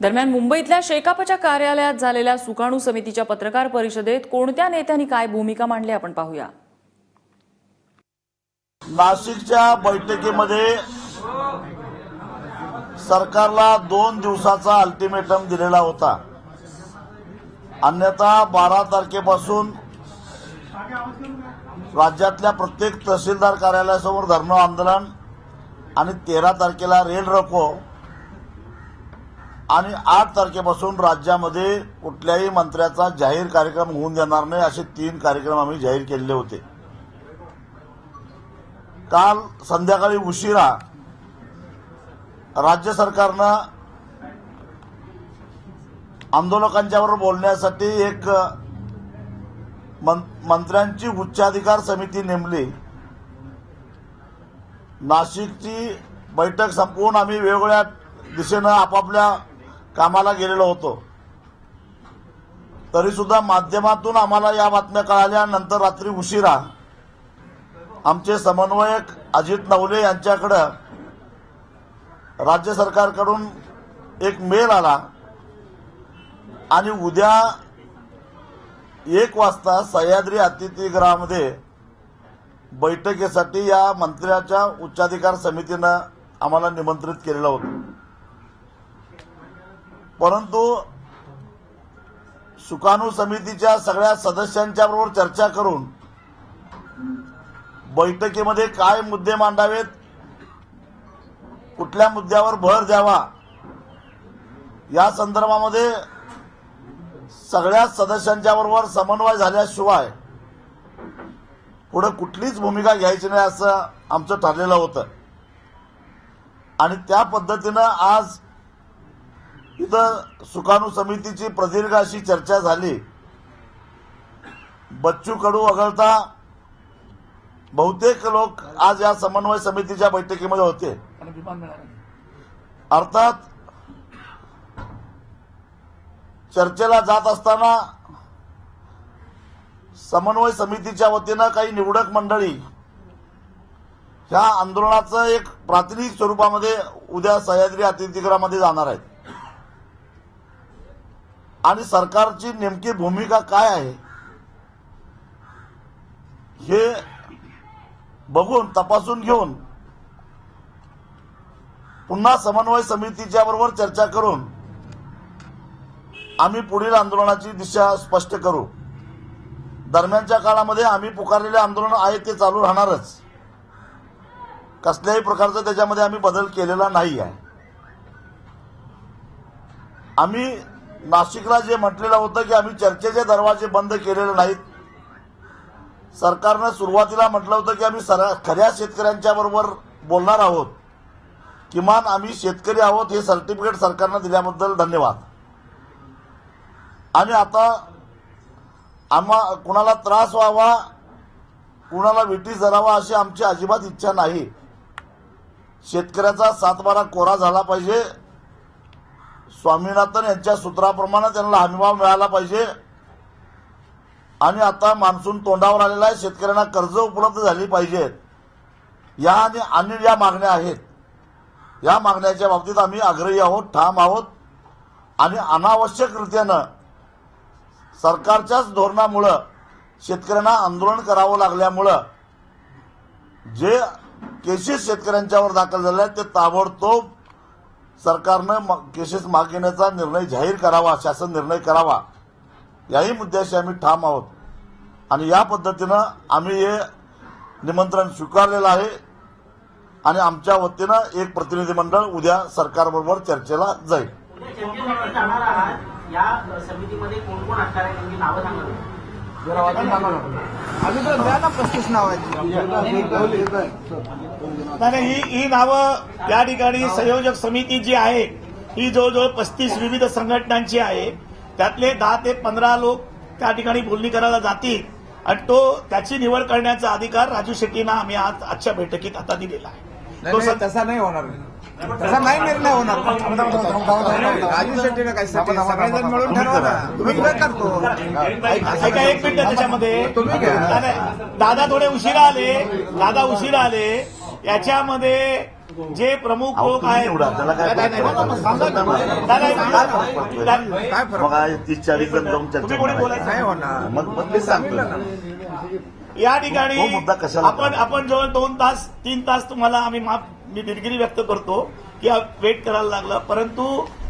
दरम्यान मुंबईतल्या शेकापच्या कार्यालयात झालेल्या सुकाणू समितीच्या पत्रकार परिषदेत कोणत्या नेत्यांनी काय भूमिका मांडली आपण पाहूया. नाशिकच्या बैठकीमध्ये सरकारला दोन दिवसाचा अल्टिमेटम दिलेला होता. अन्यथा बारा तारखेपासून राज्यातल्या प्रत्येक तहसीलदार कार्यालयासमोर धरणं आंदोलन आणि तेरा तारखेला रेल रोको आणि आठ तारखेपासून राज्यामध्ये कुठल्याही मंत्र्याचा जाहीर कार्यक्रम होऊन देणार नाही असे तीन कार्यक्रम आम्ही जाहीर केलेले होते. काल संध्याकाळी उशिरा राज्य सरकारनं आंदोलकांच्यावर बोलण्यासाठी एक मंत्र्यांची उच्चाधिकार समिती नेमली. नाशिकची बैठक संपवून आम्ही वेगवेगळ्या दिशेनं आपापल्या कामाला गेलेलो होतो. तरी सुद्धा माध्यमातून आम्हाला या बातम्या कळाल्या नंतर रात्री उशिरा आमचे समन्वयक अजित नवले यांच्याकडं राज्य सरकारकडून एक मेल आला आणि उद्या एक वाजता सह्याद्री अतिथीगृहामध्ये बैठकीसाठी या मंत्र्याच्या उच्चाधिकार समितीनं आम्हाला निमंत्रित केलेलं होतं. परंतु सुकाणू समितीच्या सगळ्या सदस्यांच्या बरोबर चर्चा करून बैठकीमध्ये काय मुद्दे मांडावेत कुठल्या मुद्द्यावर भर द्यावा या संदर्भामध्ये सगळ्या सदस्यांच्या बरोबर समन्वय झाल्याशिवाय पुढे कुठलीच भूमिका घ्यायची नाही असं आमचं ठरलेलं होतं. आणि त्या पद्धतीनं आज इथं सुकाणू समितीची प्रदीर्घ अशी चर्चा झाली. बच्चू कडू वगळता बहुतेक लोक आज या समन्वय समितीच्या बैठकीमध्ये होते. अर्थात चर्चेला जात असताना समन्वय समितीच्या वतीनं काही निवडक मंडळी ह्या आंदोलनाचं एक प्रातिनिधिक स्वरूपामध्ये उद्या सह्याद्री अतिथीगृहामध्ये जाणार आहेत. आणि सरकारची नेमकी भूमिका काय आहे? हे बघून तपासून घेऊन पुन्हा समन्वय समितीच्या बरोबर चर्चा करून आम्ही पुढील आंदोलनाची दिशा स्पष्ट करू. दरम्यानच्या काळामध्ये आम्ही पुकारलेले आंदोलन आहे ते चालू राहणारच. कसल्याही प्रकारचा त्याच्यामध्ये आम्ही बदल केलेला नाही आहे आम्ही नाशिकला जे म्हटलेलं होतं की आम्ही चर्चेचे दरवाजे बंद केलेले नाहीत. सरकारनं सुरुवातीला म्हटलं होतं की आम्ही सर खऱ्या शेतकऱ्यांच्या बरोबर बोलणार आहोत. किमान आम्ही शेतकरी आहोत हे सर्टिफिकेट सरकारनं दिल्याबद्दल धन्यवाद. आणि आता आम्हा कुणाला त्रास व्हावा कुणाला विटी जरावा अशी आमची अजिबात इच्छा नाही. शेतकऱ्याचा सातबारा कोरा झाला पाहिजे. स्वामीनाथन यांच्या सूत्राप्रमाणे त्यांना हमीभाव मिळाला पाहिजे. आणि आता मान्सून तोंडावर आलेला आहे. शेतकऱ्यांना कर्ज उपलब्ध झाली पाहिजेत या आणि अन्य ज्या मागण्या आहेत. या मागण्याच्या बाबतीत आम्ही आग्रही आहोत ठाम आहोत. आणि अनावश्यकरित्यानं सरकारच्याच धोरणामुळं शेतकऱ्यांना आंदोलन करावं लागल्यामुळं जे केसेस शेतकऱ्यांच्यावर दाखल झाले आहेत ते ताबडतोब सरकारनं केसेस मागे घेण्याचा निर्णय जाहीर करावा शासन निर्णय करावा. याही मुद्द्याशी आम्ही ठाम आहोत. आणि या पद्धतीनं आम्ही हे निमंत्रण स्वीकारलेलं आहे. आणि आमच्या वतीनं एक प्रतिनिधी मंडळ उद्या सरकारबरोबर चर्चेला जाईल. अजून तर द्या ना पस्तीस नाही ही ही नावं या ठिकाणी संयोजक समिती जी आहे ही जवळजवळ पस्तीस विविध संघटनांची आहे. त्यातले दहा ते पंधरा लोक त्या ठिकाणी बोलणी करायला जातील. आणि तो त्याची निवड करण्याचा अधिकार राजू शेट्टींना आम्ही आज आजच्या बैठकीत आता दिलेला आहे. तसा नाही होणार. तसा नाही निर्णय होणार. राजू शेट्टीने काय साठी सगळेजण मिळून ठरवा ना. तुम्ही काय करतो. ऐका एक मिनिट त्याच्यामध्ये. तुम्ही. दादा थोडे उशिरा आले. दादा उशिरा आले. याच्यामध्ये जे प्रमुख लोक आहेत काय फरक तीस चाळीस जण जाऊन चर्चा होणार मग या ठिकाणी आपण आपण जवळ दोन तास तीन तास तुम्हाला आम्ही माफ मी दिलगिरी व्यक्त करतो की वेट करायला लागलं. परंतु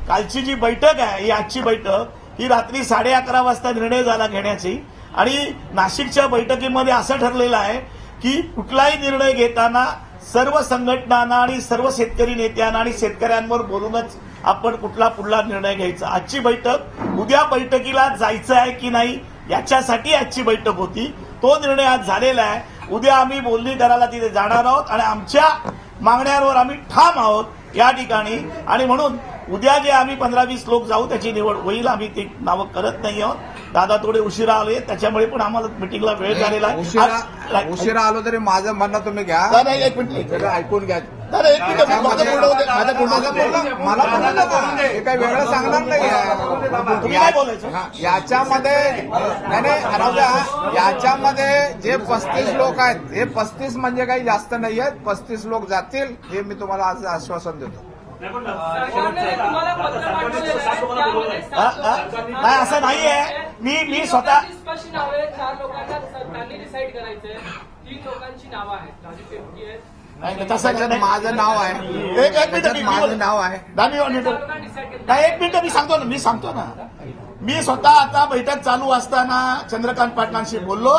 कालची जी बैठक आहे ही आजची बैठक ही रात्री साडे अकरा वाजता निर्णय झाला घेण्याची. आणि नाशिकच्या बैठकीमध्ये असं ठरलेलं आहे की कुठलाही निर्णय घेताना सर्व संघटनांना आणि सर्व शेतकरी नेत्यांना आणि शेतकऱ्यांवर बोलूनच आपण कुठला पुढला निर्णय घ्यायचा. आजची बैठक उद्या बैठकीला जायचं आहे की नाही याच्यासाठी आजची बैठक होती. तो निर्णय आज झालेला आहे. उद्या आम्ही बोलणी करायला तिथे जाणार आहोत आणि आमच्या मागण्यांवर आम्ही ठाम आहोत या ठिकाणी. आणि म्हणून उद्या जे आम्ही पंधरा वीस लोक जाऊ त्याची निवड होईल. आम्ही ते नावं करत नाही आहोत. दादा थोडे उशिरा आले त्याच्यामुळे पण आम्हाला मिटिंगला वेळ झालेला आहे. उशिरा आलो तरी माझं म्हणणं तुम्ही घ्या. नाही, एक मिनिट. ऐकून घ्या. एक मिनिट माझं पूर्ण दे, माझं पूर्ण मला बोलू नका. हे काही वेगळं सांगणार नाही. तुम्ही काय बोलायचं. याच्यामध्ये नाही नाही राहू द्या. याच्यामध्ये जे पस्तीस लोक आहेत हे पस्तीस म्हणजे काही जास्त नाही आहेत. पस्तीस लोक जातील हे मी तुम्हाला आज आश्वासन देतो? नाही असं नाहीये. मी मी स्वतः चार लोकांना सरकारने डिसाईड करायचंय. तीन लोकांची नावं आहेत. राजू शेट्टी आहेत. नाही, तसं. माझं नाव आहे. एक एक मिनिट माझं नाव आहे. नाही, एक मिनिट मी सांगतो ना मी सांगतो ना. मी स्वतः आता बैठक चालू असताना चंद्रकांत पाटलांशी बोललो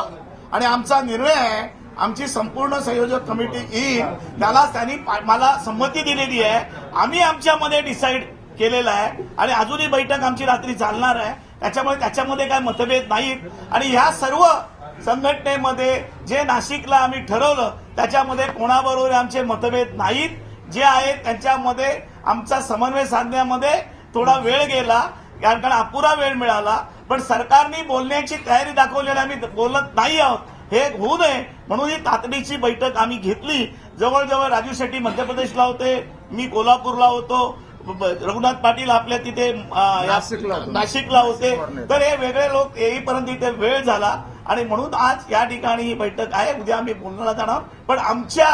आणि आमचा निर्णय आहे आमची संपूर्ण संयोजक कमिटी येईल त्याला त्यांनी मला संमती दिलेली आहे. आम्ही आमच्यामध्ये डिसाईड केलेला आहे आणि अजूनही बैठक आमची रात्री चालणार आहे. त्याच्यामुळे त्याच्यामध्ये काय मतभेद नाहीत. आणि ह्या सर्व संघटनेमध्ये जे नाशिकला आम्ही ठरवलं त्याच्यामध्ये कोणाबरोबर आमचे मतभेद नाहीत. जे आहेत त्यांच्यामध्ये आमचा समन्वय साधण्यामध्ये थोडा वेळ गेला. कारण अपुरा वेळ मिळाला. पण सरकारने बोलण्याची तयारी दाखवलेली आम्ही बोलत नाही आहोत. हे होऊ नये. म्हणून ही तातडीची बैठक आम्ही घेतली. जवळजवळ राजू शेट्टी मध्य प्रदेशला होते. मी कोल्हापूरला होतो. रघुनाथ पाटील आपल्या तिथे. नाशिकला होते. तर हे वेगळे लोक येईपर्यंत इथे वेळ झाला. आणि म्हणून आज या ठिकाणी ही बैठक आहे. उद्या आम्ही बोलण्याला जाणार. पण आमच्या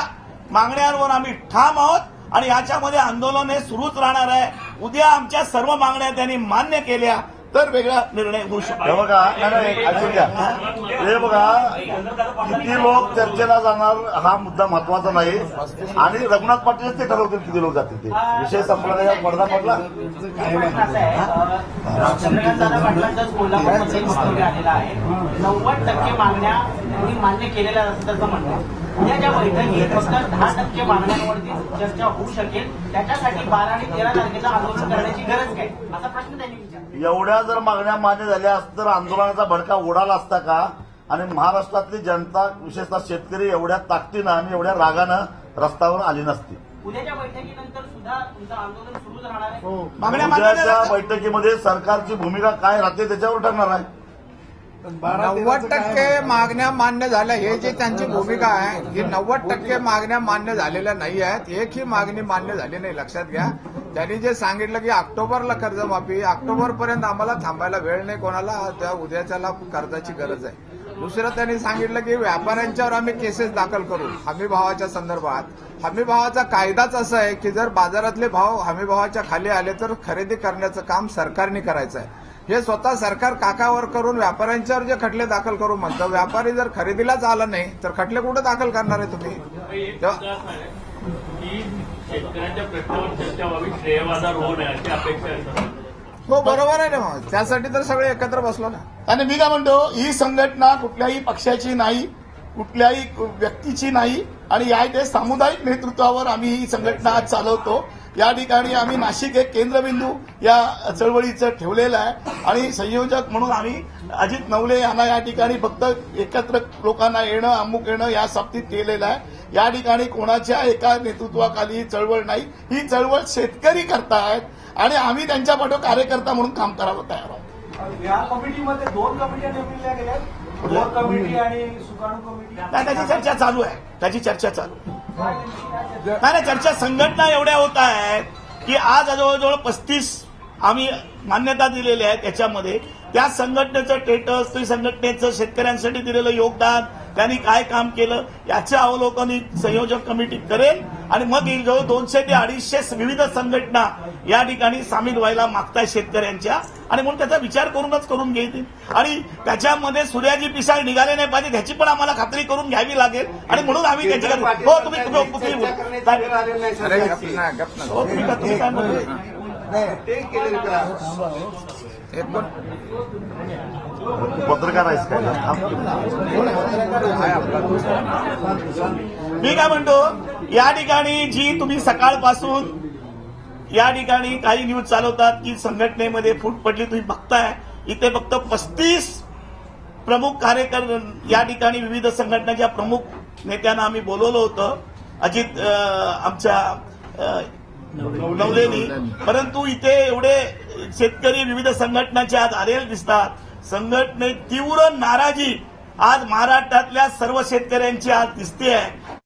मागण्यांवर आम्ही ठाम आहोत आणि याच्यामध्ये आंदोलन हे सुरूच राहणार आहे. उद्या आमच्या सर्व मागण्या त्यांनी मान्य केल्या. तर वेगळा निर्णय होऊ हे शकतो बघा नाही, ऐकून घ्या. हे बघा किती लोक चर्चेला जाणार हा मुद्दा महत्त्वाचा नाही. आणि रघुनाथ पाटीलच ते ठरवतील किती लोक जातील ते. विषय संपला नाही पडदा पडला. असा नव्वद टक्के मागण्या मान्य केलेल्या असल्याचं म्हणणं आहे. उद्या ज्या बैठकीत फक्त दहा टक्के मागण्यांवरती चर्चा होऊ शकेल. त्याच्यासाठी बारा आणि तेरा तारखेला आंदोलन करण्याची गरज काय? असा प्रश्न त्यांनी विचारला. एवढ्या जर मागण्या मान्य झाल्या असत तर आंदोलनाचा भडका उडाला असता का? आणि महाराष्ट्रातली जनता विशेषतः शेतकरी एवढ्या ताकदीनं आणि एवढ्या रागानं रस्त्यावर आली नसती. उद्याच्या बैठकीनंतर सुद्धा तुमचं आंदोलन सुरूच राहणार आहे? मान्य उद्याच्या बैठकीमध्ये सरकारची भूमिका काय राहते त्याच्यावर ठरणार आहे. नव्वद टक्के मागण्या मान्य झाल्या हे जे त्यांची भूमिका आहे ही नव्वद टक्के मागण्या मान्य झालेल्या नाही आहेत एकही मागणी मान्य झाली नाही लक्षात घ्या. त्यांनी जे सांगितलं की ऑक्टोबरला कर्जमाफी ऑक्टोबर पर्यंत आम्हाला थांबायला वेळ नाही कोणाला त्या उद्याच्याला कर्जाची गरज आहे. दुसरं त्यांनी सांगितलं की व्यापाऱ्यांच्यावर आम्ही केसेस दाखल करू हमी भावाच्या संदर्भात. हमी भावाचा कायदाच असा आहे की जर बाजारातले भाव हमी भावाच्या खाली आले तर खरेदी करण्याचं काम सरकारने करायचं आहे. हे स्वतः सरकार काकावर करून व्यापाऱ्यांच्यावर जे खटले दाखल करू म्हणतं व्यापारी जर खरेदीलाच आला नाही तर खटले कुठे दाखल करणार आहे तुम्ही? तेव्हा की शेतकऱ्यांच्या प्रश्नावर चर्चा व्हावी श्रेयवादार होऊ नये अशी अपेक्षा आहे हो बरोबर आहे ना मग त्यासाठी तर सगळे एकत्र बसलो ना. आणि मी काय म्हणतो ही संघटना कुठल्याही पक्षाची नाही कुठल्याही व्यक्तीची नाही आणि या इथे सामुदायिक नेतृत्वावर आम्ही ही संघटना आज चालवतो. या ठिकाणी आम्ही नाशिक एक केंद्रबिंदू या चळवळीचं ठेवलेलं आहे. आणि संयोजक म्हणून आम्ही अजित नवले यांना या ठिकाणी फक्त एकत्र लोकांना येणं अमुक येणं या बाबतीत केलेलं आहे. या ठिकाणी कोणाच्या एका नेतृत्वाखाली ही चळवळ नाही. ही चळवळ शेतकरी करतायत आणि आम्ही त्यांच्या पाठो कार्यकर्ता म्हणून काम करायला तयार आहोत. या कमिटीमध्ये दोन कमिट्या नेमलेल्या गेल्या दोन कमिटी आणि सुकाणू कमिटी. त्याची चर्चा चालू आहे. त्याची चर्चा चालू आहे. नाही नाही चर्चा संघटना एवढ्या होत आहेत की आज जवळजवळ पस्तीस आम्ही मान्यता दिलेली आहे त्याच्यामध्ये त्या संघटनेचं स्टेटस ते संघटनेचं शेतकऱ्यांसाठी दिलेलं योगदान त्यांनी काय काम केलं याचं अवलोकन संयोजक कमिटी करेल. आणि मग जवळ दोनशे ते अडीचशे विविध संघटना या ठिकाणी सामील व्हायला मागताय शेतकऱ्यांच्या. आणि म्हणून त्याचा विचार करूनच करून घेतील. आणि त्याच्यामध्ये सूर्याची पिसाळ निघाले नाही पाहिजे त्याची पण आम्हाला खात्री करून घ्यावी लागेल. आणि म्हणून आम्ही त्याच्याकडे हो तुम्ही हो, पत्रकार आहेस काय मी काय म्हणतो? या ठिकाणी जी तुम्ही सकाळपासून या ठिकाणी काही न्यूज चालवतात की संघटनेमध्ये फूट पडली तुम्ही बघताय. इथे फक्त पस्तीस प्रमुख कार्यकर या ठिकाणी विविध संघटनाच्या प्रमुख नेत्यांना आम्ही बोलवलं होतं. अजित आमच्या नवलेनी. परंतु इथे एवढे शेतकरी विविध संघटनाचे आज आलेले दिसतात. संघटने तीव्र नाराजी आज महाराष्ट्रातल्या सर्व शेतकऱ्यांची आज दिसते आहे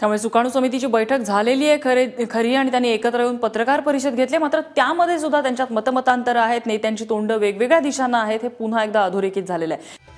त्यामुळे सुकाणू समितीची बैठक झालेली आहे खरे खरी आणि त्यांनी एकत्र येऊन पत्रकार परिषद घेतली मात्र त्यामध्ये सुद्धा त्यांच्यात मतमतांतर आहेत नेत्यांची तोंड वेगवेगळ्या दिशांना आहेत हे पुन्हा एकदा अधोरेखित झालेलं आहे.